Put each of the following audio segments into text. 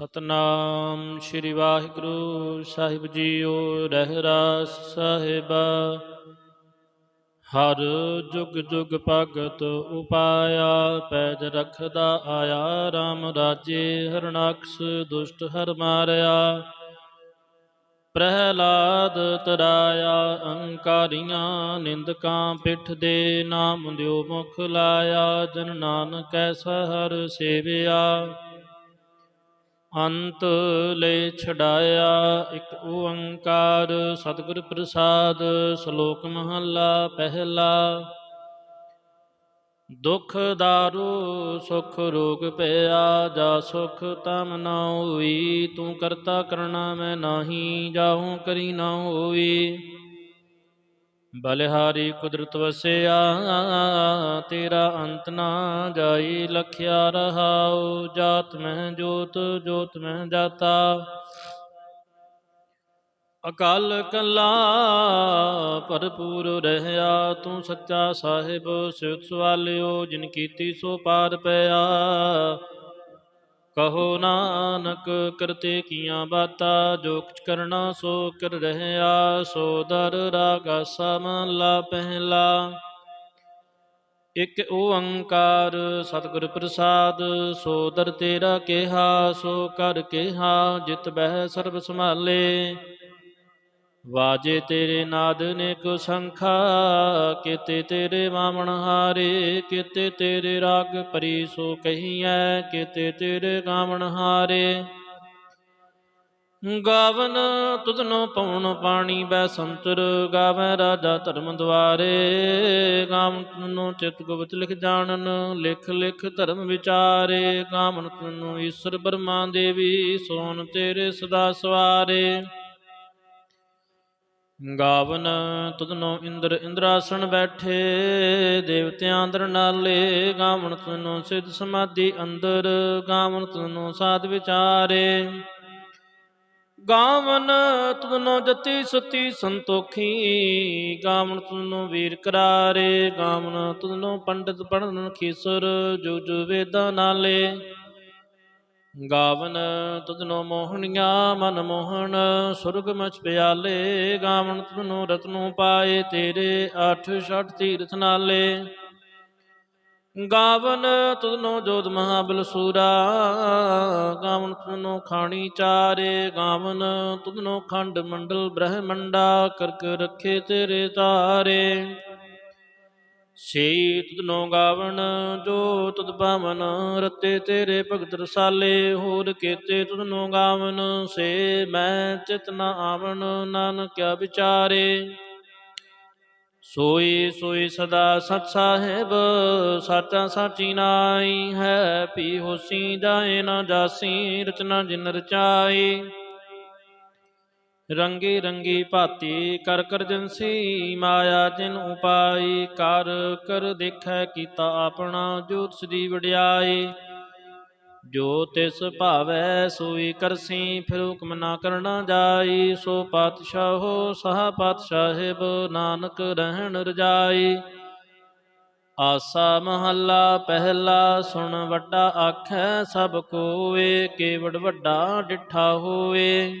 ਸਤਨਾਮ ਸ੍ਰੀ ਵਾਹਿਗੁਰੂ ਸਾਹਿਬ ਜੀਓ ਰਹਿਰਾਸ ਸਾਹਿਬਾ। ਹਰ ਜੁਗ ਜੁਗ ਭਗਤ ਉਪਾਇਆ, ਪੈਜ ਰਖਦਾ ਆਇਆ RAM ਰਾਜੇ ਹਰਨਾਕਸ ਦੁਸ਼ਟ ਹਰ ਮਾਰਿਆ। ਪ੍ਰਹਿਲਾਦ ਤਰਾਇਆ, ਅੰਕਾਰੀਆਂ ਨਿੰਦਕਾਂ ਪਿੱਠ ਦੇ ਨਾਮ ਦਿਓ ਮੁਖ ਲਾਇਆ, ਜਨ ਨਾਨਕ ਐਸਾ ਹਰ ਸੇਵਿਆ। ਅੰਤ ਲੈ ਛਡਾਇਆ ਇੱਕ ਓੰਕਾਰ, ਸਤਿਗੁਰ ਪ੍ਰਸਾਦ, ਸ਼ਲੋਕ ਮਹੱਲਾ ਪਹਿਲਾ। ਦੁਖ ਦਾਰੂ, ਸੁਖ ਰੋਗ ਪਿਆ, ਜਾ ਸੁਖ ਤਮ ਨਾ ਹੋਈ, ਤੂੰ ਕਰਤਾ ਕਰਣਾ ਮੈਂ ਨਾਹੀ, ਜਾਹੂ ਕਰੀ ਨਾ ਹੋਈ। ਬਲਿਹਾਰੀ ਕੁਦਰਤ ਵਸਿਆ, ਤੇਰਾ ਅੰਤ ਨਾ ਜਾਈ, ਲਖਿਆ ਰਹਾਉ, ਜਾਤ ਮਹਿ ਜੋਤ ਜੋਤ ਮਹਿ ਜਾਤਾ। ਅਕਾਲ ਕਲਾ ਭਰਪੂਰ ਰਹਿਆ, ਤੂੰ ਸੱਚਾ ਸਾਹਿਬ ਸਿਵਤ ਸਵਾਲਿਓ, ਜਿਨ ਕੀਤੀ ਸੋ ਪਾਰ ਪਿਆ। ਕਹੋ ਨਾਨਕ ਕਰਤੇ ਕੀਆਂ ਬਾਤਾ, ਜੋ ਕੁਛ ਕਰਨਾ ਸੋ ਕਰ ਰਹਿਆ, ਸੋ ਦਰ ਰਾਗਾ ਸਮਲਾ ਪਹਿਲਾ। ਇਕ ਓੰਕਾਰ ਸਤਿਗੁਰ ਪ੍ਰਸਾਦ, ਸੋ ਦਰ ਤੇਰਾ ਕਿਹਾ, ਸੋ ਕਰ ਕਿਹਾ, ਜਿਤ ਬਹਿ ਸਰਬ ਸੰਭਾਲੇ। ਵਾਜੇ ਤੇਰੇ ਨਾਦ ਨੇ ਕੋ ਸੰਖਾ, ਕਿਤੇ ਤੇਰੇ ਮਾਮਣ ਹਾਰੇ, ਕਿਤੇ ਤੇਰੇ ਰਾਗ ਪਰੀ ਸੋ ਕਹੀਐ, ਕਿਤੇ ਤੇਰੇ ਗਾਵਣ ਹਾਰੇ। ਗਾਵਨ ਤੁਧਨੋ ਪਉਣ ਪਾਣੀ ਬੈ ਸੰਤਰ, ਗਾਵੈ ਰਾਜਾ ਧਰਮ ਦੁਆਰੇ। ਗਾਵਨ ਤੁਧਨੋ ਚਿਤ ਗੁਪਤ ਲਿਖ ਜਾਣਨ, ਲਿਖ ਲਿਖ ਧਰਮ ਵਿਚਾਰੇ। ਗਾਵਨ ਤੁਧਨੋ ਈਸ਼ਰ ਬਰਮਾ ਦੇਵੀ, ਸੋਨ ਤੇਰੇ ਸਦਾ ਸਵਾਰੇ। ਗਾਵਨ ਤੁਧਨੋ ਇੰਦਰ ਇੰਦਰਾਸਣ ਬੈਠੇ, ਦੇਵਤਿਆਂ ਅੰਦਰ ਨਾਲੇ, ਗਾਵਨ ਤੁਧਨੋ ਸਿਧ ਸਮਾਧੀ ਅੰਦਰ, ਗਾਵਨ ਤੁਧਨੋ ਸਾਧ ਵਿਚਾਰੇ। ਗਾਵਨ ਤੁਧਨੋ ਜਤੀ ਸੁਤੀ ਸੰਤੋਖੀ, ਗਾਵਨ ਤੁਨੋ ਵੀਰ ਕਰਾਰੇ, ਗਾਵਨ ਤੁਧਨੋ ਪੰਡਿਤ ਪੜਨ ਖੀਸਰ ਜੁਗ ਜੁਗ ਵੇਦਾਂ ਨਾਲੇ। ਗਾਵਨ ਤੁਧਨੋ ਮੋਹਣੀਆਂ, ਮਨ ਮੋਹਣ, ਸੁਰਗ ਮਚ ਪਿਆਲੇ, ਗਾਵਨ ਤੁਧਨੋ ਰਤਨੋ ਪਾਏ, ਤੇਰੇ ਅਠ ਛਟ ਤੀਰਥ ਨਾਲੇ। ਗਾਵਨ ਤੁਧਨੋ ਜੋਤ ਮਹਾਬਲ ਸੂਰਾ, ਗਾਵਨ ਤੁਧਨੋ ਖਾਣੀ ਚਾਰੇ, ਗਾਵਨ ਤੁਧਨੋ ਖੰਡ ਮੰਡਲ ਬ੍ਰਹਮੰਡਾ ਕਰਕ ਰੱਖੇ ਤੇਰੇ ਤਾਰੇ। ਸੇ ਤੁਧ ਨੋ ਗਾਵਣ, ਜੋ ਤੁਧ ਪਾਵਨ, ਰਤੇ ਤੇਰੇ ਭਗਤ ਰਸਾਲੇ, ਹੋਰ ਕੇਤੇ ਤੁਧ ਨੋ ਗਾਵਨ ਸੇ ਮੈਂ ਚਿਤ ਨ ਆਵਣ, ਨਾਨਕਿਆ ਵਿਚਾਰੇ। ਸੋਈ ਸੋਈ ਸਦਾ ਸਤ ਸਾਹਿਬ, ਸਾਚਾ ਸਾਚੀ ਨਾਈ ਹੈ ਪੀ ਹੋਸੀ ਜਾਏ ਨਾ ਜਾਸੀ, ਰਚਨਾ ਜਿਨ ਰਚਾਈ ਰੰਗੀ ਰੰਗੀ ਭਾਤੀ ਕਰ ਕਰ ਜੰਸੀ ਮਾਇਆ ਜਿਨ ਉਪਾਈ, ਕਰ ਕਰ ਦੇਖੈ ਕੀਤਾ ਆਪਣਾ ਜੋਤ ਸਦੀ ਵਡਿਆਈ। ਜੋ ਤਿਸ ਭਾਵੈ ਸੋਈ ਕਰਸੀ, ਫਿਰ ਹੁਕਮ ਨਾ ਕਰਨਾ ਜਾਈ। ਸੋ ਪਾਤਸ਼ਾਹੋ, ਸਹਾ ਪਾਤਸ਼ਾਹਿਬ ਨਾਨਕ ਰਹਿਣ ਰਜਾਈ। ਆਸਾ ਮਹੱਲਾ ਪਹਿਲਾ ਸੁਣ ਵੱਡਾ ਆਖੈ ਸਭ ਕੋਏ, ਕੇਵੜ ਵੱਡਾ ਡਿਠਾ ਹੋਏ।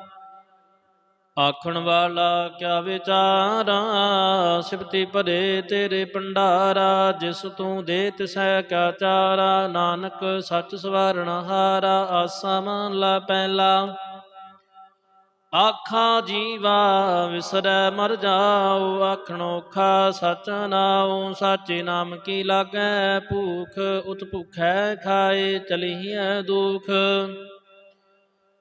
ਆਖਣ ਵਾਲਾ ਕਿਆ ਵਿਚਾਰਾ, ਸਿਫਤੀ ਭਰੇ ਤੇਰੇ ਭੰਡਾਰਾ, ਜਿਸ ਤੂੰ ਦੇ ਤਿਸੈ ਕਾ ਚਾਰਾ, ਨਾਨਕ ਸੱਚ ਸਵਾਰਣ ਹਾਰਾ, ਆਸਾ ਮਨ ਲਾ ਪਹਿਲਾ। ਆਖਾ ਜੀਵਾ ਵਿਸਰੈ ਮਰ ਜਾਉ, ਆਖਣੋ ਖਾ ਸਚ ਨਾਉ, ਸਾਚੇ ਨਾਮ ਕੀ ਲਾਗੈ ਭੂਖ ਉਤ ਭੁਖੈ ਖਾਏ ਚਲੀਐ ਦੁਖ।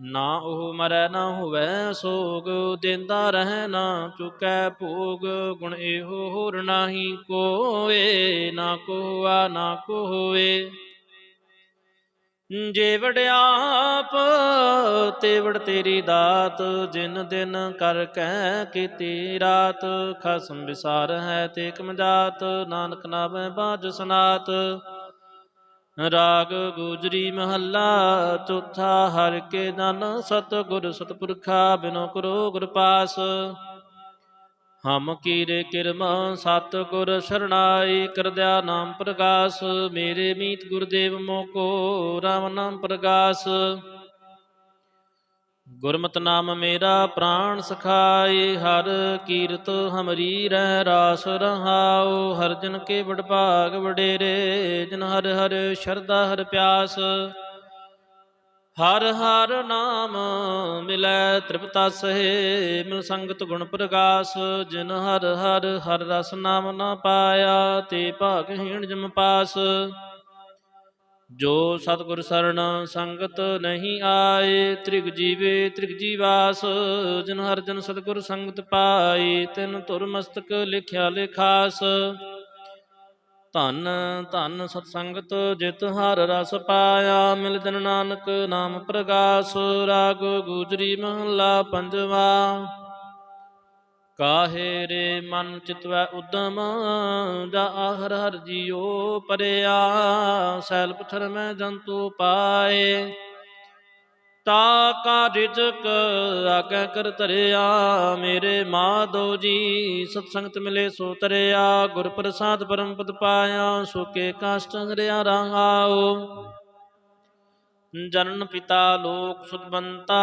ਨਾ ਉਹ ਮਰੈ ਨਾ ਹੋਵੇ ਸੋਗ, ਦਿੰਦਾ ਰਹਿ ਨਾ ਚੁਕੈ ਭੋਗ, ਗੁਣ ਇਹੋ ਹੋਰ ਨਾਹੀ ਕੋਏ, ਨਾ ਕੋਆ, ਨਾ ਕੋ ਹੋਏ ਜੇ ਵਡਿਆਪ ਤੇ ਵਡ ਤੇਰੀ ਦਾਤ, ਜਿਨ ਦਿਨ ਕਰ ਕਹਿ ਕੀਤੀ ਰਾਤ, ਖਸਮ ਵਿਸਾਰ ਹੈ ਤੇ ਕਮਜਾਤ ਨਾਨਕ ਨਾਮੈ ਬਾਜ ਸਨਾਤ। ਰਾਗ ਗੁਜਰੀ ਮਹੱਲਾ, ਚੌਥਾ, ਹਰ ਕੇ ਨਨ ਸਤ ਗੁਰ ਸਤਪੁਰਖਾ, ਬਿਨੋ ਕਰੋ ਗੁਰ ਪਾਸ। ਹਮ ਕੀਰੇ ਕਿਰਮ ਸਤ ਗੁਰ ਸਰਣਾਈ, ਕਰਦਿਆ ਨਾਮ ਪ੍ਰਗਾਸ, ਮੇਰੇ ਮੀਤ ਗੁਰਦੇਵ ਮੋਕੋ, ਰਾਮ ਨਾਮ ਪ੍ਰਗਾਸ। ਗੁਰਮਤਿ ਨਾਮ ਮੇਰਾ ਪ੍ਰਾਣ ਸਖਾਏ, ਹਰ ਕੀਰਤ ਹਮਰੀ ਰਹਿ ਰਾਸ ਰਹਾਉ। ਹਰ ਜਨ ਕੇ ਵਡ ਭਾਗ ਵਡੇਰੇ, ਜਨ ਹਰ ਹਰ ਸ਼ਰਧਾ ਹਰ ਪਿਆਸ। ਹਰ ਹਰ ਨਾਮ ਮਿਲੈ ਤ੍ਰਿਪਤਾ ਸਹੇ, ਮਿਲ ਸੰਗਤ ਗੁਣ ਪ੍ਰਗਾਸ। ਜਿਨ ਹਰ ਹਰ ਹਰ ਰਸ ਨਾਮ ਨਾ ਪਾਇਆ, ਤੇ ਭਾਗਹੀਣ ਜਮ ਪਾਸ। ਜੋ ਸਤਿਗੁਰ ਸਰਣ ਸੰਗਤ ਨਹੀਂ ਆਏ, ਤ੍ਰਿਗ ਜੀਵੇ ਤ੍ਰਿਗ ਜੀਵਾਸ, ਜਿਨ ਹਰ ਜਨ ਸਤਿਗੁਰ ਸੰਗਤ ਪਾਈ ਤਿਨ ਧੁਰ ਮਸਤਕ ਲਿਖਿਆ ਲਿਖਾਸ। ਧੰਨ ਧੰਨ ਸਤ ਸੰਗਤ ਜਿਤ ਹਰ ਰਸ ਪਾਇਆ, ਮਿਲ ਜਨ ਨਾਨਕ ਨਾਮ ਪ੍ਰਗਾਸ, ਰਾਗ ਗੁਜਰੀ ਮਹਲਾ ਪੰਜਵਾ। ਕਾਹੇ ਰੇ ਮਨ ਚਿਤਵੈ ਉਦਮ ਜਾ ਆਹਰ ਹਰ ਜੀਉ ਪਰਿਆ। ਸੈਲ ਪਥਰ ਮੈਂ ਜੰਤੂ ਪਾਏ। ਤਾ ਕਾ ਰਿਜਕ ਆਗੇ ਕਰ ਤਰਿਆ ਮੇਰੇ ਮਾਧੋ ਜੀ ਸਤਸੰਗਤ ਮਿਲੇ ਸੋ ਤਰਿਆ। ਗੁਰ ਪ੍ਰਸਾਦ ਪਰਮ ਪਦ ਪਾਇਆ। ਸੋ ਕੇ ਕਾਸ਼ਟ ਹਰਿਆ ਰਹਾਉ ਜਨਨ ਪਿਤਾ ਲੋਕ ਸੁਤਬੰਤਾ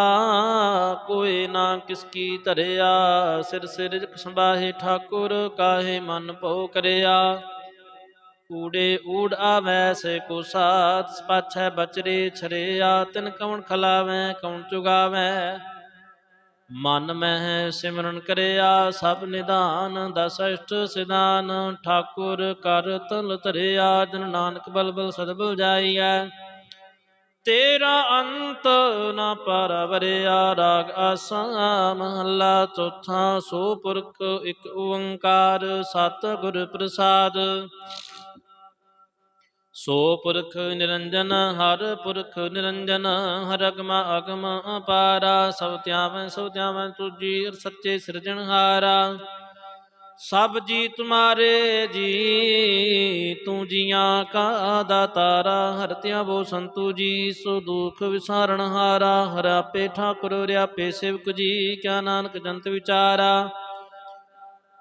ਕੋਏ ਨਾ ਕਿਸ ਕੀ ਧਰਿਆ, ਸਿਰ ਸਿਰ ਸੰਭਾਹੇ ਠਾਕੁਰ, ਕਾਹੇ ਮਨ ਭਉ ਕਰਿਆ। ਊੜੇ ਊੜ ਆਵੈ ਸੇ ਕੋ ਸਾਥ ਪਾਛੈ ਬਚਰੇ ਛਰਿਆ, ਤਿਨ ਕਵਣ ਖਲਾਵੈ, ਕਵਣ ਚੁਗਾਵੈ। ਮਨ ਮਹਿ ਸਿਮਰਨ ਕਰਿਆ, ਸਭ ਨਿਧਾਨ ਦਸ ਅਸ਼ਟ ਸਿਧਾਨ, ਠਾਕੁਰ ਕਰ ਤਲ ਧਰਿਆ, ਜਨ ਨਾਨਕ ਬਲਬਲ ਸਦਬਲ ਜਾਈਐ ਤੇਰਾ ਅੰਤ ਨਾ ਪਰਵਰਿਆ ਰਾਗ ਆਸਾ, ਮਹੱਲਾ ਚੌਥਾ ਸੋ ਪੁਰਖ ਇੱਕ ਓੰਕਾਰ, ਸਤ ਗੁਰ ਪ੍ਰਸਾਦ। ਸੋ ਪੁਰਖ ਨਿਰੰਜਨ, ਹਰ ਪੁਰਖ ਨਿਰੰਜਨ ਹਰ ਅਗਮ ਅਗਮ ਅਪਾਰਾ, ਸਭ ਧਿਆਵੈ ਸਭ ਧਿਆਵੈ ਤੁਜੀ ਸੱਚੇ ਸਿਰਜਣਹਾਰਾ। ਸਭ ਜੀ ਤੁਮਾਰੇ ਜੀ, ਤੂੰ ਜੀਆਂ ਕਾ ਦਾਤਾਰਾ ਹਰਤਿਆ ਬੋ ਸੰਤੂ ਜੀ, ਸੋ ਦੁਖ ਵਿਸਾਰਣ ਹਾਰਾ, ਹਰ ਆਪੇ ਠਾਕੁਰ ਰਿਆਪੇ ਸੇਵਕ ਜੀ, ਕਿਆ ਨਾਨਕ ਜੰਤ ਵਿਚਾਰਾ।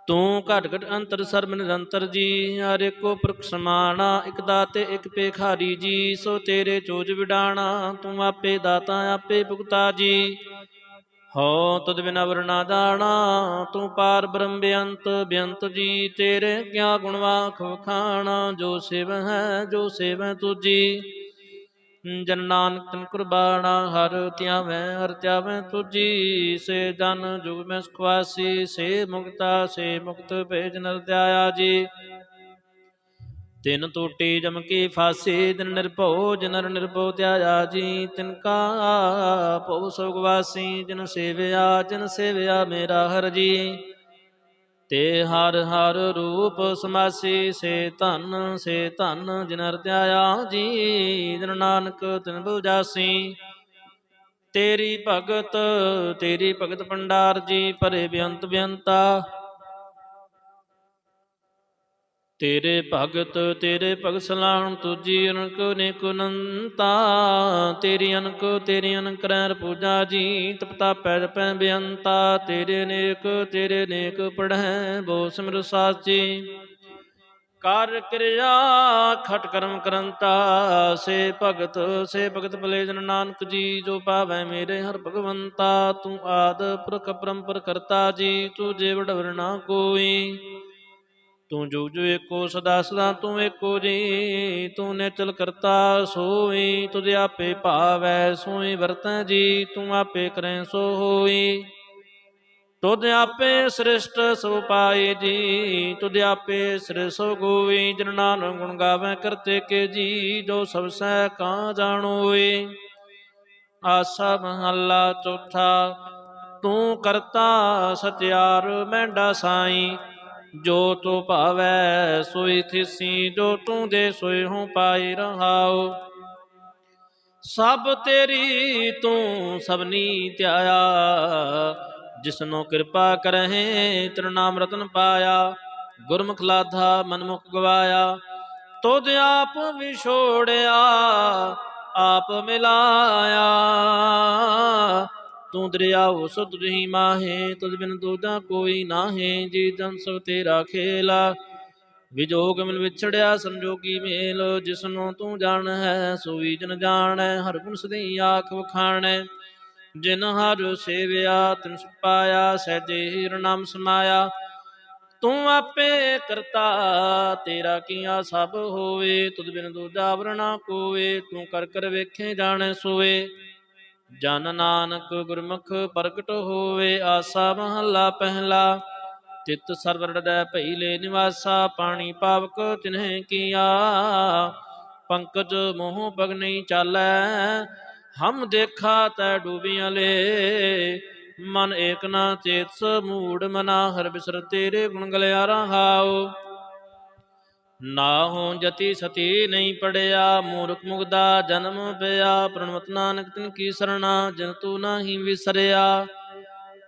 ਤੂੰ ਘਟ ਘਟ ਅੰਤਰ ਸਰਬ ਨਿਰੰਤਰ ਜੀ, ਹਰ ਏਕੋ ਪੁਰਖ ਸਮਾਣਾ, ਇਕ ਦਾਤੇ, ਇਕ ਪੇਖਾਰੀ ਜੀ, ਸੋ ਤੇਰੇ ਚੋਜ ਵਿਡਾਣਾ, ਤੂੰ ਆਪੇ ਦਾਤਾ, ਆਪੇ ਭੁਗਤਾ ਜੀ। ਹੋ ਤਦ ਬਿਨਾ ਵਰਨਾ ਜਾਣਾ ਤੂੰ ਪਾਰ ਬ੍ਰਹਮ ਬੇਅੰਤ ਬੇਅੰਤ ਜੀ, ਤੇਰੇ ਕਿਆ ਗੁਣ ਵਾਖ ਵਖਾਣਾ, ਜੋ ਸਿਵ ਹੈ, ਜੋ ਸੇਵੈ ਤੁਜੀ ਜਨ ਨਾਨਕ ਤਨ ਕੁਰਬਾਨਾ, ਹਰ ਧਿਆਵੈ ਹਰ ਧਿਆਵੈ ਤੁਜੀ ਸੇ ਜਨ ਜੁਗ ਮੈਂ ਸੁਖਵਾਸੀ, ਸੇ ਮੁਕਤਾ, ਸੇ ਮੁਕਤ ਭੇਜ ਨਰ ਧਿਆਇਆ ਜੀ। ਤਿਨ ਟੂਟੀ ਜਮ ਕੀ ਫਾਸੀ ਦਿਨ ਨਿਰਭਉ ਜਨਰ ਨਿਰਭਉ ਧਿਆਇਆ ਜੀ ਤਿਨ ਕਾ ਭਉ ਸੁਗਵਾਸੀ ਜਿਨ ਸੇਵਿਆ ਜਿਨ ਸੇਵਿਆ ਮੇਰਾ ਹਰ ਜੀ। ਤੇ ਹਰ ਹਰ ਰੂਪ ਸਮਾਸੀ, ਸੇ ਧਨ ਸੇ ਧਨ ਜਿਨ ਹਰ ਧਿਆਇਆ ਜੀ ਜਨ ਨਾਨਕ ਤਿਨ ਬੁਝਾਸੀ। ਤੇਰੀ ਭਗਤ ਤੇਰੀ ਭਗਤ ਭੰਡਾਰ ਜੀ ਪਰੇ ਬੇਅੰਤ ਬੇਅੰਤਾ ਤੇਰੇ ਭਗਤ ਤੇਰੇ ਭਗਤ ਸਲਾਹਣ ਤੁਜੀ ਅਨਕ ਨੇਕ ਅਨੰਤਾ। ਤੇਰੀ ਅਨਕ ਤੇਰੀ ਅਨਕ ਪੂਜਾ ਜੀ, ਤਪਤਾ ਪੈ ਜਪੈ ਬੇਅੰਤਾ। ਤੇਰੇ ਨੇਕ ਤੇਰੇ ਨੇਕ ਪੜਹਿ ਬੋ ਸਿਮਰ ਸਾਚੀ। ਕਰ ਕਿਰਿਆ, ਖਟ ਕਰਮ ਕਰੰਤਾ। ਸੇ ਭਗਤ ਸੇ ਭਗਤ ਭਲੇ ਜਨ ਨਾਨਕ ਜੀ, ਜੋ ਪਾਵੈ ਮੇਰੇ ਹਰ ਭਗਵੰਤਾ। ਤੂੰ ਆਦ ਪੁਰਖ ਪਰੰਪਰ ਕਰਤਾ ਜੀ, ਤੂੰ ਜੇ ਵਡਵਰ ਨਾ ਕੋਈ। ਤੂੰ ਜੋ ਜੋ ਏਕੋ ਸਦਾ ਸਦਾ ਤੂੰ ਏਕੋ ਜੀ, ਤੂੰ ਨਿਚਲ ਕਰਤਾ ਸੋਈ ਤੁਧ ਆਪੇ ਭਾਵੈ ਸੋਈ, ਵਰਤੈ ਜੀ, ਤੂੰ ਆਪੇ ਕਰੈ ਸੋ ਹੋਈ। ਤੁਧ ਆਪੇ ਸ੍ਰਿਸ਼ਟ ਸੋ ਪਾਏ ਜੀ ਤੁਧ ਆਪੇ ਸ੍ਰਿ ਸੋ ਗੋਈ, ਜਨ ਨਾਨਕ ਗੁਣ ਗਾਵੇ ਕਰਤੇ ਕੇ ਜੀ, ਜੋ ਸਭ ਸਹਿ ਕਾਂ ਜਾਣੋਏ ਆਸਾ ਮਹੱਲਾ ਚੌਥਾ, ਤੂੰ ਕਰਤਾ ਸਤਿਆਰ ਮੈਂਡਾ ਸਾਈ ਜੋ ਤੂੰ ਭਾਵੈ, ਸੋਈ ਥਿਸੀ, ਜੋ ਤੂੰ ਦੇ ਸੋਈ ਹੂੰ ਪਾਈ ਰਹਾਉ। ਸਭ ਤੇਰੀ ਤੂੰ ਸਭਨੀ ਧਿਆਇਆ, ਜਿਸਨੋ ਕਿਰਪਾ ਕਰਹਿ, ਤੇਰਾ ਨਾਮ ਰਤਨ ਪਾਇਆ। ਗੁਰਮੁਖ ਲਾਧਾ ਮਨਮੁਖ ਗਵਾਇਆ, ਤੁਧ ਆਪ ਵਿਛੋੜਿਆ ਆਪ ਮਿਲਾਇਆ। ਤੂੰ ਦਰਿਆ ਸੁਧ ਰਹੀ ਮਾਹੇ, ਤੁਧ ਬਿਨ ਦੋਦਾ ਕੋਈ ਨਾਹੇ ਜੀ ਜਨ ਸਭ ਤੇਰਾ ਖੇਲਾ। ਵਿਜੋਗ ਮਿਲ ਵਿਛੜਿਆ, ਸੰਜੋਗੀ ਮੇਲ, ਜਿਸਨੂੰ ਤੂੰ ਜਾਣ ਹੈ ਸੋਈ ਜਨ ਜਾਣੈ, ਹਰ ਗੁਣ ਸਦੀ ਆਖ ਵਖਾਣੈ। ਜਿਨ ਹਰ ਸੇਵਿਆ, ਤਿਨ ਸੁਖ ਸਹਿਜੇ ਹੀਰ ਨਾਮ ਸਮਾਇਆ। ਤੂੰ ਆਪੇ ਕਰਤਾ, ਤੇਰਾ ਕੀਆ ਸਭ ਹੋਵੇ, ਤੁਧ ਬਿਨ ਦੂਜਾ ਵਰਣਾ ਕੋਵੇ, ਤੂੰ ਕਰ ਕਰ ਵੇਖੇ ਜਾਣੈ ਸੋਏ ਜਨ ਨਾਨਕ ਗੁਰਮੁਖ ਪ੍ਰਗਟ ਹੋਵੇ, ਆਸਾ ਮਹੱਲਾ ਪਹਿਲਾ। ਤਿਤ ਸਰਵਰ ਡੈ ਭਈ ਲੈ ਨਿਵਾਸਾ, ਪਾਣੀ ਪਾਵਕ ਤਿਨਹਿ ਕੀਆ। ਪੰਕਜ ਮੋਹ ਪਗ ਨਹੀਂ ਚਾਲੈ, ਹਮ ਦੇਖਾ ਤੈ ਡੂਬੀਆਂ ਲੇ। ਮਨ ਏਕ ਨਾ ਚੇਤ ਮੂੜ ਮਨਾ, ਹਰ ਬਿਸਰ ਤੇਰੇ ਗੁਣ ਗਲਿਆ ਰਹਾਉ ਨਾ ਹੋ ਜਤੀ ਸਤੀ ਨਹੀਂ ਪੜਿਆ, ਮੂਰਖ ਮੁਗਦਾ ਜਨਮ ਪਿਆ। ਪ੍ਰਣਵਤ ਨਾਨਕ ਤਿਨ ਕੀ ਸਰਣਾ ਜਨ ਤੂੰ ਨਾਹੀ ਵਿਸਰਿਆ।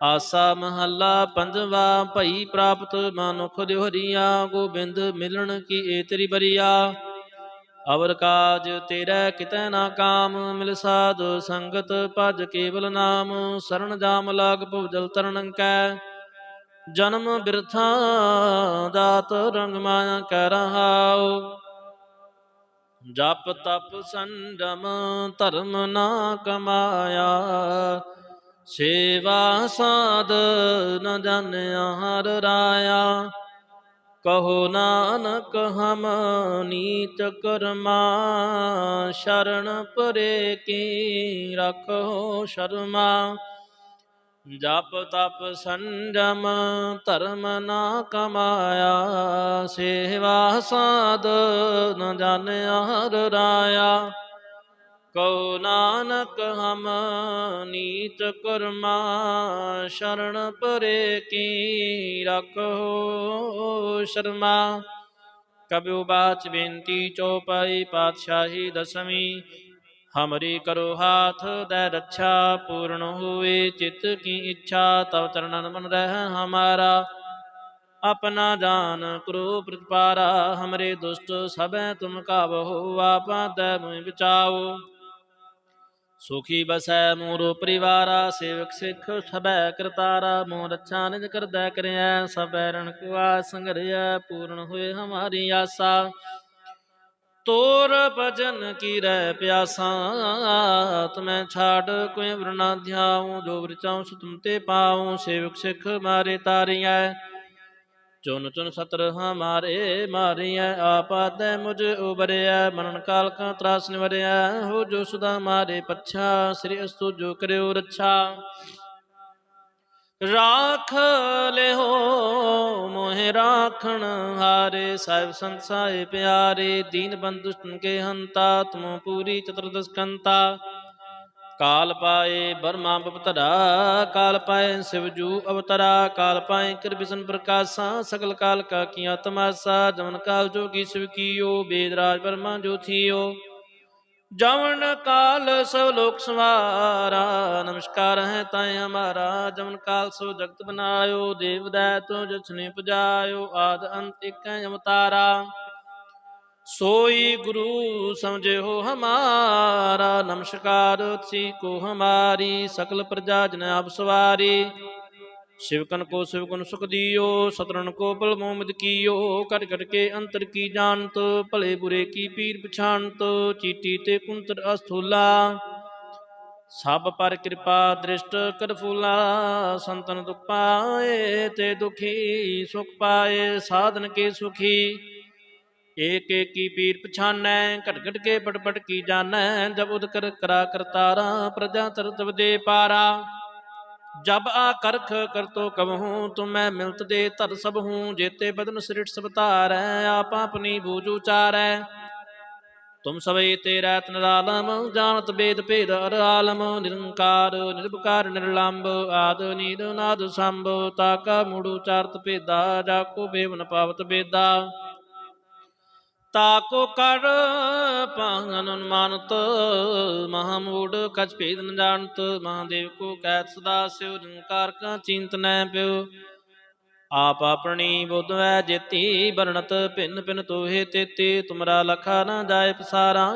ਆਸਾ ਮਹੱਲਾ ਪੰਜਵਾ, ਭਈ ਪ੍ਰਾਪਤ ਮਨੁਖ ਦਿਹਰੀਆ ਗੋਬਿੰਦ ਮਿਲਣ ਕੀ ਏ ਤੇਰੀ ਬਰੀਆ। ਅਵਰ ਕਾਜ ਤੇਰਾ ਕਿਤੈ ਨਾ ਕਾਮ, ਮਿਲ ਸਾਧ ਸੰਗਤ ਭਜ ਕੇਵਲ ਨਾਮ। ਸਰਣ ਜਾਮ ਲਾਗ ਭੁਜਲ ਤਰਣ ਕੈ ਜਨਮ ਬਿਰਥਾ ਦਾਤ ਰੰਗ ਮਾਇਆ ਕਹਿ ਰਹਾਉ ਜਪ ਤਪ ਸੰਡਮ ਧਰਮ ਨਾ ਕਮਾਇਆ। ਸੇਵਾ ਸਾਧ ਨ ਜਾਣਿਆ ਹਰ ਰਾਇਆ। ਕਹੋ ਨਾਨਕ ਹਮ ਨੀਚ ਕਰਮਾ, ਸ਼ਰਨ ਪਰੇ ਕੀ ਰਖੋ ਸ਼ਰਮਾ। ਜਪ ਤਪ ਸੰਜਮ, ਧਰਮ ਨਾ ਕਮਾਇਆ, ਸੇਵਾ ਸਾਧ ਨ ਜਾਣਿਆ ਹਰ ਰਾਇਆ। ਕਉ ਨਾਨਕ ਹਮ ਨੀਤ ਕਰਮਾ, ਸ਼ਰਨ ਪਰੇ ਕੀ ਰਖੋ ਸ਼ਰਮਾ। ਕਬਿਉ ਬਾਚ ਬੇਨਤੀ ਚੋਪਾਈ ਪਾਤਸ਼ਾਹੀ ਦਸਵੀਂ ਹਮਰੀ ਕਰੋ ਹਾਥ, ਦੈ ਰੱਛਾ ਪੂਰਨ ਹੋਏ ਚਿਤ ਕੀ ਇੱਛਾ, ਤਵ ਚਰਨਨ ਮਨ ਰਹਿ ਹਮਾਰਾ। ਆਪਣਾ ਜਾਨ ਕਰੋ ਪ੍ਰਤਪਾਰਾ, ਹਮਰੇ ਦੁਸ਼ਟ ਸਭੈ ਤੁਮ ਕਾਬਹੁ ਆਪਾ ਦੈ ਮੁਇ ਬਚਾਓ ਸੁਖੀ ਬਸੈ ਮੋਰੋ ਪਰਿਵਾਰਾ, ਸੇਵਕ ਸਿੱਖ ਸਭੈ ਕਰਤਾਰਾ, ਮੋਹ ਰੱਛਾ ਨਿਜ ਕਰਦੈ ਕਰਿਆ ਸਭੈ ਰਣ ਕੁਆ ਸੰਗਰਿਆ ਪੂਰਨ ਹੋਏ ਹਮਾਰੀ ਆਸਾ। ਤੋਰ ਭਜਨ ਕੀ ਰਹਿ ਪਿਆਸਾ ਤੁਮੈ ਛਾੜ ਕੋਈ ਵਰਨਾ ਧਿਆਉ, ਜੋ ਵਿਰਚਾਉ ਸੁ ਤੇ ਪਾਉ, ਸੇਵਕ ਸਿੱਖ ਮਾਰੇ ਤਾਰੀਐ। ਚੁਨ ਚੁਨ ਸਤਰ ਹਮਾਰੇ ਮਾਰੀਐ ਆਪਾਦੈ ਮੁਝ ਉਬਰਿਆ ਮਰਨ ਕਾਲ ਕਾ ਤਰਾਸ ਨਿਵਰਿਆ ਹੋ ਜੋ ਸੁਦਾ ਮਾਰੇ ਪੱਛਾ, ਸ੍ਰੀ ਅਸਤੂ ਜੋ ਕਰਿਓ ਰੱਛਾ। ਰਾਖ ਲਿਓ ਮੋਹਿ ਰਾਖਣ ਹਾਰੇ, ਸਾਹਿਬ ਸੰਤ ਸਾਹਿ ਪਿਆਰੇ, ਦੀਨ ਬੰਦੁਸ਼ਟਨ ਕੇ ਹੰਤਾ, ਤੁਮ ਪੂਰੀ ਚਤੁਰਦਸ ਕੰਤਾ। ਕਾਲ ਪਾਏ ਬਰਮਾ ਬਪਤਰਾ, ਕਾਲ ਪਾਏ ਸਿਵਜੂ ਅਵਤਰਾ, ਕਾਲ ਪਾਏ ਕਿਰਬਿਸ਼ਨ ਪ੍ਰਕਾਸ਼ਾ, ਸਗਲ ਕਾਲ ਕਾ ਕੀਆ ਤਮਾਸਾ, ਜਮਨ ਕਾਲ ਜੋਗੀ ਸਿਵ ਕੀਓ, ਬੇਦ ਰਾਜ ਬਰਮਾ ਜੋ ਥੀਓ ਜਮਨ ਕਾਲ ਸਭ ਲੋਕ ਸਵਾਰਾ, ਨਮਸਕਾਰ ਹੈ ਤਾਇ ਹਮਾਰਾ ਜਮਨ ਕਾਲ ਸੋ ਜਗਤ ਬਨਾਇਓ, ਦੇਵ ਦਇਤੋ ਜਸਨੇ ਪਜਾਇਓ, ਆਦ ਅੰਤ ਇਕ ਹੈ ਅਵਤਾਰਾ। ਸੋਈ ਗੁਰੂ ਸਮਝਿਓ ਹਮਾਰਾ, ਨਮਸਕਾਰ ਸੀ ਕੋ ਹਮਾਰੀ, ਸਕਲ ਪ੍ਰਜਾ ਜਨ ਆਪ ਸਵਾਰੀ। शिवकन को शिवगुण सुख दियो सतरन को बल मोमिद कियो कट कट के अंतर की जानत भले बुरे की पीर पछानत चीटी ते कुंतर अस्थूला ਸਭ ਪਰ ਕਿਰਪਾ ਦ੍ਰਿਸ਼ਟ ਕਰ ਫੂਲਾ ਸੰਤਨ ਦੁਖ ਪਾਏ ਤੇ ਦੁਖੀ ਸੁਖ ਪਾਏ ਸਾਧਨ ਕੇ ਸੁਖੀ ਏਕ ਏਕ ਕੀ ਪੀਰ ਪਛਾਨੈ ਘਟ ਘਟ ਕੇ ਪਟ ਪਟ ਕੀ ਜਾਣੈ ਜਬ ਉਦ ਕਰ ਕਰਾ ਕਰਤਾਰਾ ਪ੍ਰਜਾ ਤਰਤਬ ਦੇ ਪਾਰਾ ਜਬ ਆ ਕਰਖ ਕਰਤੋ ਕਬਹੂ ਤੁਮੈ ਮਿਲਤ ਦੇ ਧਰ ਸਭ ਹੂੰ ਜੇਤੇ ਬਦਨ ਸ੍ਰਿਟ ਸਭ ਧਾਰੈ ਆਪ ਆਪਣੀ ਬੂਝ ਉਚਾਰੈ ਤੁਮ ਸਵੇ ਤੇ ਰਤ ਨਿਰਾਲਮ, ਜਾਣਤ ਬੇਦ ਭੇਦ ਅਰ ਆਲਮ, ਨਿਰੰਕਾਰ ਨਿਰਭਕਾਰ ਨਿਰਲੰਭ ਆਦ, ਨੀਦ, ਨਾਦ, ਸੰਭ ਤਾਕਾ ਮੂੜੂ ਚਾਰਤ ਭੇਦਾ, ਜਾ ਕੋ ਬੇਵਨ ਪਾਵਤ ਬੇਦਾ। ਤਾਕੋ ਕਰ ਪਾਹਨ ਅਨੁਮਾਨਤ ਮਹਾਮੂੜ ਕਛ ਭੇਦ ਨ ਜਾਣਤ, ਮਹਾਦੇਵ ਕੋ ਕਹਿਤ ਸਦਾ ਸਿਉ, ਨਿਰੰਕਾਰ ਕਾ ਚਿੰਤ ਨੈ ਆਪ ਆਪਣੀ ਬੁੱਧ ਵੈ ਜੇਤੀ ਬਰਣਤ ਭਿੰਨ ਭਿੰਨ ਤੋਹੇ ਤੇਤੇ, ਤੁਮਰਾ ਲਖਾ ਨਾ ਜਾਏ ਪਸਾਰਾ,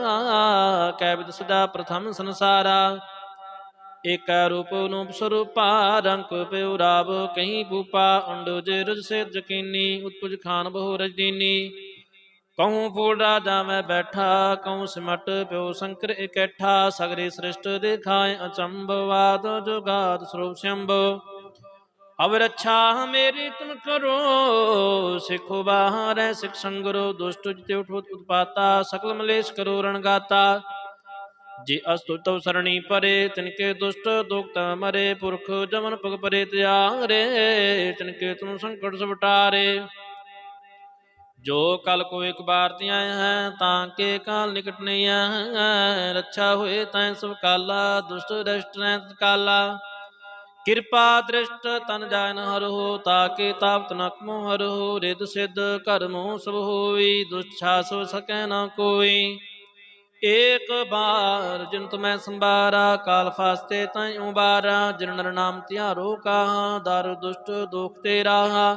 ਕੈ ਵਿਦ ਸਦਾ ਪ੍ਰਥਮ ਸੰਸਾਰਾ। ਏਕੈ ਰੂਪ ਨੂਪ ਸਰੂਪਾ ਰੰਗ ਪਿਉ ਰਾਵ, ਕਹੀਂ ਭੂਪਾ ਜੇ ਰਜ ਸੇ ਜਕੀਨੀ ਉਤਪੁਜ ਖਾਨ ਬਹੁ ਰਜਦੀਨੀ ਕਹੂੰ ਫੂਲ ਰਾਜਾ ਮੈਂ ਬੈਠਾ ਕਹੂੰ ਸਿਮਟ ਪਿਓ ਸ਼ੰਕਰ ਇਕੱਠਾ, ਸਗਰੇ ਸ੍ਰਿਸ਼ਟ ਦੇਖਾਏ ਅਚੰਭਵਾਦ ਜੁਗਾਦ ਸਰੂਪ ਸ਼ੰਭ। ਅਬ ਰੱਛਾ ਮੇਰੀ ਤੁਮ ਕਰੋ, ਸਿਖੋ ਬਾਹਰੈ ਸਿਖ ਸੰਗਰੋ ਦੁਸ਼ਟ ਜਿਤੇ ਉਠੋ ਉਤਪਾਤਾ, ਸਕਲ ਮਲੇਸ਼ ਕਰੋ ਰਣਗਾਤਾ ਜੇ ਅਸਤੁ ਤਵ ਸਰਣੀ ਪਰੇ, ਤਿਨਕੇ ਦੁਸ਼ਟ ਦੁਖਤ ਮਰੇ, ਪੁਰਖ ਜਮਨ ਪਗ ਪਰੇ ਤਿਆਰੇ, ਤਿਨਕੇ ਤੁਮ ਸੰਕਟ ਸਵਟਾਰੇ। ਜੋ ਕਲ ਕੋ ਇਕ ਬਾਰ ਤਿਆਂ ਹੈ, ਤਾਂ ਕੇ ਕਾਲ ਨਿਕਟ ਨਹੀਂ ਹੈ। ਰੱਛਾ ਹੋਏ ਤੈ ਸਭ ਕਾਲਾ, ਦੁਸ਼ਟ ਰਸ਼ਟ ਨੈ ਕਾਲਾ। ਕਿਰਪਾ ਦ੍ਰਿਸ਼ਟ ਤਨ ਜਾਨ ਹੋ ਤਾਕੇ ਤਾਪਤ ਨਕਮੋ ਹਰਹੁ ਰਿਦ ਸਿਧ ਕਰਮੋ ਸਭ ਹੋਈ ਦੁਛਾ ਸੋ ਸਕੈ ਨਾ ਕੋਈ। ਏਕ ਬਾਰ ਜਿਨ ਤੁਮੈ ਸੰਬਾਰਾ ਕਾਲ ਫਾਸਤੇ ਤੈ ਉਬਾਰਾ। ਜਿਨ ਨਰ ਨਾਮ ਧਿਆਰੋ ਕਹਾ, ਦਰ ਦੁਸ਼ਟ ਦੁਖ ਤੇ ਰਾਹਾ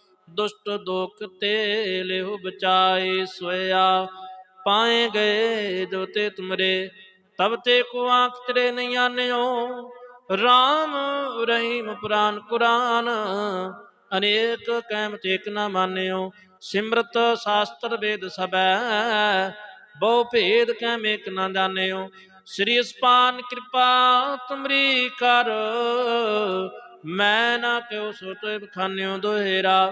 ਦੁਸ਼ਟ ਦੁਖ ਤੇ ਲਿਓ ਬਚਾਏ ਸੋਇਆ। ਪਾਏ ਗਏ ਜੋ ਤੇ ਤੁਮਰੇ ਤਬ ਤੇ ਕੋ ਆਂਖ ਤੇਰੇ ਨਹੀਂ ਆਨਿਓ RAM ਰਹੀਮ ਪੁਰਾਨ ਕੁਰਾਨ, ਅਨੇਕ ਕੈਮ ਤੇਕ ਨਾ ਮਾਨਿਓ। ਸਿਮਰਤ ਸ਼ਾਸਤਰ ਵੇਦ ਸਭੈ, ਬਹੁ ਭੇਦ ਕੈਮ ਏਕ ਨਾ ਜਾਣਿਓ। ਸ੍ਰੀ ਅਸਪਾਨ ਕਿਰਪਾ ਤੁਮਰੀ ਕਰ, ਮੈਂ ਨਾ ਕਿਉ ਸੋਤੇ ਬਖਾਨਿਓ ਦੁਹੇਰਾ।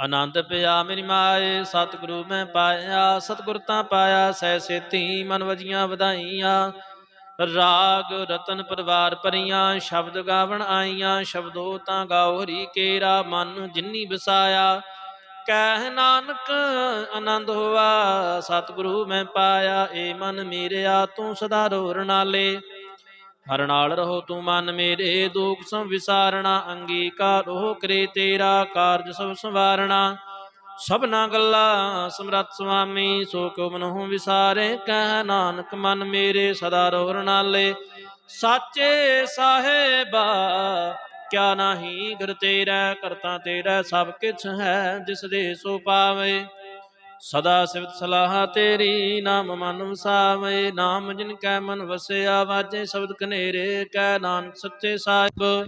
ਆਨੰਦ ਪਿਆ ਮੇਰੀ ਮਾਏ, ਸਤਿਗੁਰੂ ਮੈਂ ਪਾਇਆ, ਸਤਿਗੁਰ ਤਾਂ ਪਾਇਆ, ਸਹਿ ਸੇਤੀ ਮਨ ਵਜੀਆਂ ਵਧਾਈਆਂ। ਰਾਗ ਰਤਨ ਪਰਿਵਾਰ ਪਰੀਆਂ ਸ਼ਬਦ ਗਾਵਣ ਆਈਆਂ, ਸ਼ਬਦੋ ਤਾਂ ਗਾਓ ਹਰੀ ਕੇਰਾ, ਮਨ ਜਿੰਨੀ ਵਸਾਇਆ। ਕਹਿ ਨਾਨਕ, ਆਨੰਦ ਹੋਆ, ਸਤਿਗੁਰੂ ਮੈਂ ਪਾਇਆ, ਏ ਮਨ ਮੇਰਿਆ, ਤੂੰ ਸਦਾ ਰੋਰ ਨਾਲੇ। ਹਰ ਨਾਲ ਰਹੋ ਤੂੰ ਮਨ ਮੇਰੇ, ਦੁਖ ਸੰ ਵਿਸਾਰਣਾ, ਅੰਗੀਕਾਰੋ ਕਰੇ ਤੇਰਾ ਕਾਰਜ ਸਭ ਸੰਵਾਰਣਾ। ਸਭਨਾ ਗੱਲਾਂ ਸਮਰਤ ਸੁਆਮੀ ਸੋ ਕੋ ਮਨਹੁ ਵਿਸਾਰੇ, ਕਹਿ ਨਾਨਕ ਮਨ ਮੇਰੇ, ਸਦਾ ਰੋਰ ਨਾਲੇ ਸਾਚੇ ਸਾਹਿਬਾ, ਕਿਆ ਨਾਹੀ ਗੁਰ ਤੇਰਾ, ਕਰਤਾ ਤੇਰਾ ਸਭ ਕਿਛ ਹੈ, ਜਿਸ ਦੇ ਸੋ ਪਾਵੇ। ਸਦਾ ਸਿਵਤ ਸਲਾਹ ਤੇਰੀ, ਨਾਮ ਮਨ ਵਸਾਵੇ, ਨਾਮ ਜਿਨ ਕੈ ਮਨ ਵਸਿਆ, ਵਾਜੇ ਸ਼ਬਦ ਕਨੇਰੇ, ਕੈ ਨਾਨਕ ਸੱਚੇ ਸਾਹਿਬ।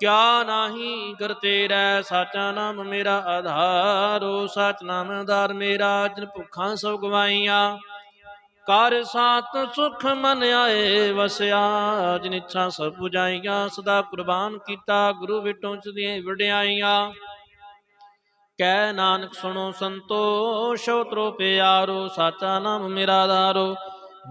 ਕਿਆ ਨਾਹੀ ਕਰ ਤੇਰਾ, ਸਾਚਾ ਨਾਮ ਮੇਰਾ ਆਧਾਰੋ ਸਚ ਨਾਮ ਆਧਾਰ ਮੇਰਾ, ਜਿਨ ਭੁੱਖਾਂ ਸਭ ਗਵਾਈਆਂ। ਕਰ ਸਾਤ ਸੁਖ ਮਨ ਆਏ ਵਸਿਆ, ਜਿਨ ਇੱਛਾ ਸਭ ਪੁਜਾਈਆਂ ਸਦਾ ਕੁਰਬਾਨ ਕੀਤਾ, ਗੁਰੂ ਵਿਟੋਂ ਚ ਦੀਆਂ ਵਡਿਆਈਆਂ। ਕਹਿ ਨਾਨਕ ਸੁਣੋ ਸੰਤੋਸ਼, ਉਤਰੋ ਪਿਆਰੋ ਸਾਚਾ ਨਾਮ ਮੇਰਾ ਆਧਾਰੋ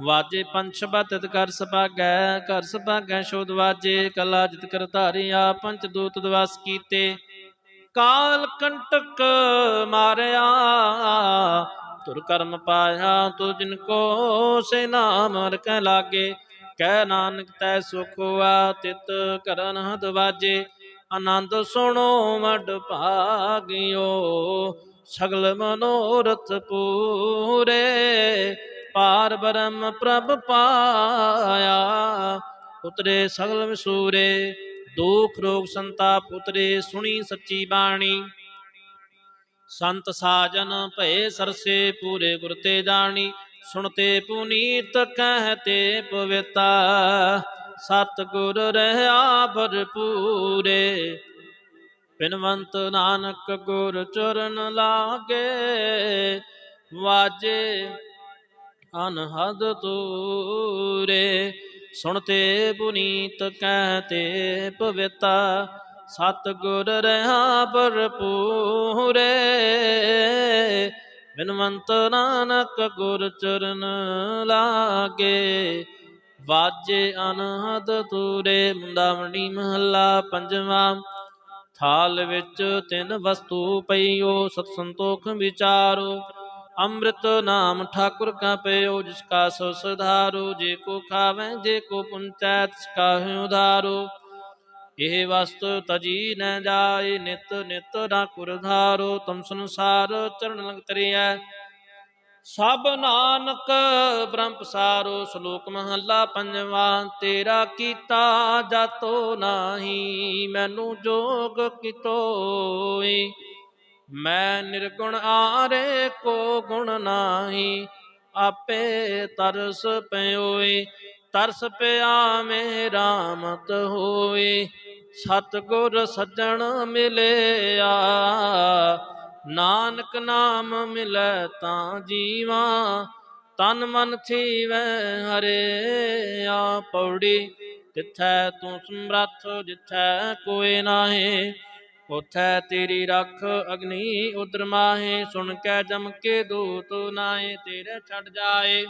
ਵਾਜੇ ਪੰਛ ਬਤਿਤ ਕਰ ਸਭਾਗੈ ਕਰ ਸਭਾਗੈ ਸ਼ੋਦ ਵਾਜੇ, ਕਲਾ ਜਿਤ ਕਰ ਧਾਰਿਆ, ਪੰਚ ਦੂਤ ਦਵਾਸ ਕੀਤੇ। ਕਾਲ ਕੰਟਕ ਮਾਰਿਆ, ਤੁਰ ਕਰਮ ਪਾਇਆ ਤੁ ਜਿਨ ਕੋ ਸੇ ਨਾਮ ਰਕੈ ਲਾਗੇ। ਕਹਿ ਨਾਨਕ ਤੈ ਸੁਖ ਹੋਆ, ਤਿਤ ਕਰਨ ਹਦ ਵਾਜੇ। ਆਨੰਦ ਸੁਣੋ ਮਡ ਭਾਗਿਓ, ਸਗਲ ਮਨੋਰਥ ਪੂਰੇ। ਪਾਰ ਬ੍ਰਹਮ ਪ੍ਰਭ ਪਾਇਆ, ਉਤਰੇ ਸਗਲ ਵਿਸੂਰੇ। ਦੁਖ ਰੋਗ ਸੰਤਾਪ ਉਤਰੇ, ਸੁਣੀ ਸੱਚੀ ਬਾਣੀ। ਸੰਤ ਸਾਜਨ ਭਏ ਸਰਸੇ, ਪੂਰੇ ਗੁਰ ਤੇ ਜਾਣੀ। ਸੁਣਤੇ ਪੁਨੀਤ ਕਹਤੇ ਪਵਿਤਾ। ਸਤ ਗੁਰ ਰਹਾ ਭਰਪੂਰੇ। ਬਿਨਵੰਤ ਨਾਨਕ ਗੁਰ ਚਰਨ ਲਾਗੇ, ਵਾਜੇ ਅਨਹਦ ਤੂਰੇ ਸੁਣਤੇ ਪੁਨੀਤ ਕਹਤੇ ਪਵਿਤਾ ਸਤ ਗੁਰ ਰਹਾ ਭਰਪੂਰੇ। ਬਿਨਵੰਤ ਨਾਨਕ ਗੁਰ ਚਰਨ ਲਾਗੇ ਵਾਜੇ ਅਨਹਦ ਤੂਰੇ ਮੁੰਦਾਵਣੀ ਮਹੱਲਾ ਪੰਜਵਾਂ। ਥਾਲ ਵਿੱਚ ਤਿੰਨ ਵਸਤੂ ਪਈਓ, ਸਤ ਸੰਤੋਖ ਵਿਚਾਰੋ। ਅੰਮ੍ਰਿਤ ਨਾਮ ਠਾਕੁਰ ਕਾ ਪਇਓ, ਜਿਸ ਕਾ ਸੋ ਸੁਧਾਰੋ ਜੇ ਕੋ ਖਾਵੇ, ਜੇ ਕੋ ਪੁੰਚੈ, ਤਿਸ ਕਾਹੇ ਉਧਾਰੋ ਇਹ ਵਸਤ ਤਜੀ ਨ ਜਾਏ, ਨਿਤ ਨਿਤ ਨਾ ਕੁਰ ਧਾਰੋ। ਤੁਮ ਸੰਸਾਰ ਚਰਨ ਲਗ ਤਰਿਐ। ਸਭ ਨਾਨਕ ਬ੍ਰਹਮ ਪਸਾਰੋ ਸ਼ਲੋਕ ਮਹੱਲਾ ਪੰਜਵਾਂ, ਤੇਰਾ ਕੀਤਾ ਜਾਤੋ ਨਾਹੀ, ਮੈਨੂੰ ਜੋਗ ਕਿਤੋਈ। ਮੈਂ ਨਿਰਗੁਣ ਆਰੇ ਕੋ ਗੁਣ ਨਾਹੀ, ਆਪੇ ਤਰਸ ਪਇਓਈ ਤਰਸ ਪਿਆ ਮੇ ਰਾਮਤ ਹੋਏ ਸਤਗੁਰ ਸੱਜਣ ਮਿਲਿਆ ਨਾਨਕ ਨਾਮ ਮਿਲੈ ਤਾਂ ਜੀਵਾ, ਤਨ ਮਨ ਥੀਵੈ ਹਰੇ ਆ ਪੌੜੀ ਜਿਥੈ ਤੂੰ ਸਮਰੱਥ, ਜਿਥੈ ਕੋਏ ਨਾਹੀ, ਉਥੈ ਤੇਰੀ ਰੱਖ ਅਗਨੀ ਉਦਰ ਮਾਹੇ। ਸੁਣ ਕੇ ਜਮ ਕੇ ਦੂਤ ਨਾਏ ਤੇਰੇ ਛੱਡ ਜਾਏ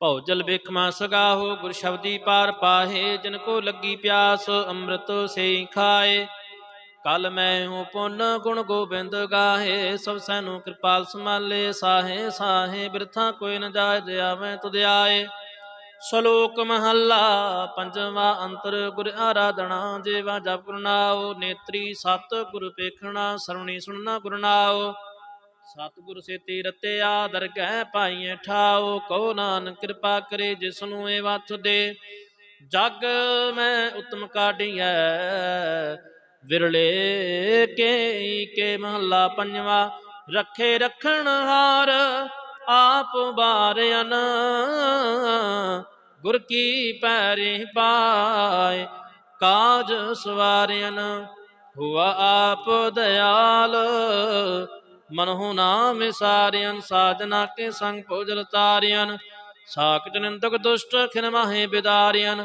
ਭਉਜਲ ਬਿਖਮਾ ਸਗਾਹੋ, ਗੁਰ ਸ਼ਬਦੀ ਪਾਰ ਪਾਹੇ। ਜਿਨ ਕੋ ਲੱਗੀ ਪਿਆਸ, ਅੰਮ੍ਰਿਤ ਸੇ ਖਾਏ ਕਲ ਮੈਂ ਹੂੰ ਪੁੰਨ ਗੁਣ ਗੋਬਿੰਦ ਗਾਹੇ, ਸਭ ਸੈਨੂੰ ਕਿਰਪਾਲ ਸਮਾਲੇ ਸਾਹੇ ਸਾਹੇ, ਬਿਰਥਾ ਕੋਈ ਨ ਜਾਏ ਦਿਆਵੇਂ ਤੁਧ ਆਏ। ਸ਼ਲੋਕ ਮਹੱਲਾ ਪੰਜਵਾਂ ਅੰਤਰ, ਗੁਰ ਆਰਾਧਨਾ ਜੇਵਾ ਜਪ ਗੁਰਨਾਉ ਨੇਤਰੀ ਸਤ ਗੁਰ ਪੇਖਣਾ, ਸਰਵਣੀ ਸੁਣਨਾ ਗੁਰਨਾਓ ਸਤਿਗੁਰ ਸੇਤੀ ਰਤਿਆ ਦਰਗਹਿ ਪਾਈਐ ਠਾਓ ਕੋ ਨਾਨਕ ਕਿਰਪਾ ਕਰੇ ਜਿਸ ਨੂੰ ਇਹ ਵਥ ਦੇ। ਜਗ ਮੈਂ ਉਤਮ ਕਾਢੀਐ ਵਿਰਲੇ ਕੇ ਕੇ ਮਹੱਲਾ ਪੰਜਵਾ, ਰੱਖੇ ਰੱਖਣ ਹਾਰ ਆਪ ਬਾਰਿਆਨ ਗੁਰ ਕੀ ਪੈਰੀ ਪਾਏ, ਕਾਜ ਸਵਾਰਿਆਨ, ਹੁਆ ਆਪ ਦਇਆਲ। ਮਨਹੁ ਨਾਮ ਵਿਸਾਰਿਆਨ ਸਾਜਨਾ ਕੇ ਸੰਗ ਭੋਜਲ ਤਾਰਿਆਨ। ਸਾਖਟ ਨਿੰਦਕ ਦੁਸ਼ਟ ਖਿਨ ਮਾਹੇ ਬਿਦਾਰਿਆਨ